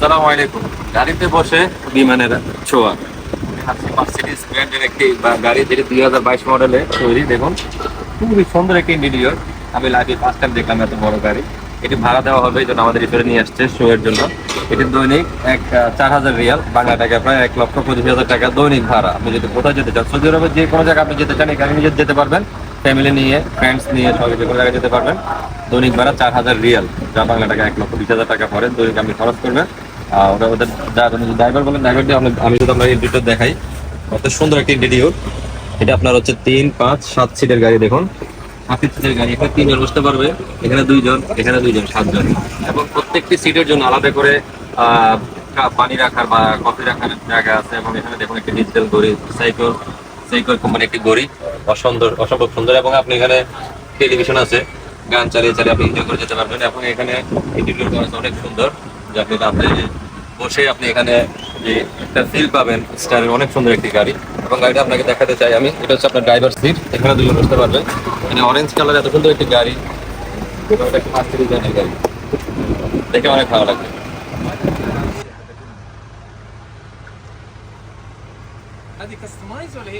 সালাম আলাইকুম। গাড়িতে বসে বিমানের ছোঁয়া। মার্সিডিস ব্র্যান্ডের একটি গাড়ি যেটি দুই হাজার বাইশ মডেলে তৈরি, দেখুন। খুবই সুন্দর একটি ইন্টেরিয়র আমি লাইভে ফার্স্ট টাইম দেখলাম এত বড় গাড়ি। এটি ভাড়া দেওয়া হবে, এই জন্য আমাদের রিফারে নিয়ে আসছে শো এর জন্য। এটি দৈনিক এক চার হাজার রিয়াল। বাংলা টাকা প্রায় এক লক্ষ পঁচিশ হাজার টাকা দৈনিক ভাড়া। আপনি যদি কোথায় যেতে চান, সৌদি আরবে যে কোনো জায়গায় আপনি যেতে চান এখানে নিজে যেতে পারবেন। ফ্যামিলি নিয়ে ফ্রেন্ডস নিয়ে, সবাই যে কোনো জায়গায় যেতে পারবেন। দৈনিক ভাড়া চার হাজার রিয়াল। যা বাংলা টাকা এক লক্ষ বিশ হাজার টাকা পরে দৈনিক আপনি খরচ করবেন। ওটা ওদের ড্রাইভার বলেন ড্রাইভার দিয়ে আমি যদি আপনার ইন্টারভিউ দেখাই। কত সুন্দর একটি ইন্টারভিউ এটা আপনার হচ্ছে তিন, পাঁচ, সাত সিটের গাড়ি দেখুন। হাফিজ সিটের গাড়ি। এখানে তিনজন বসতে পারবে। এখানে দুইজন এখানে দুইজন, সাতজন। এবং প্রত্যেকটি সিটের জন্য আলাদা করে পানি রাখার বা কফি রাখার জায়গা আছে। এবং এখানে দেখুন একটি ডিজিটাল ঘড়ি সাইকেল সাইকেল কোম্পানি একটি ঘড়ি। অসুন্দর, অসম্ভব সুন্দর। এবং আপনি এখানে টেলিভিশন আছে। গান চালিয়ে চালিয়ে আপনি এনজয় করে যেতে পারবেন। এবং এখানে অনেক সুন্দর। যে আপনি রাতে বসে আপনি এখানে যে একটা ফিল পাবেন স্টারের অনেক সুন্দর একটি গাড়ি এবং গাড়িটা আপনাকে দেখাতে চাই আমি এটা হচ্ছে আপনার ড্রাইভার সিট এখানে দুজন বসতে পারবেন এখানে অরেঞ্জ কালার এত সুন্দর একটি গাড়ি এবং এটা একটি মাস্টার ডিজাইনের গাড়ি দেখে অনেক ভালো লাগবে هذه كستمايز ولا هي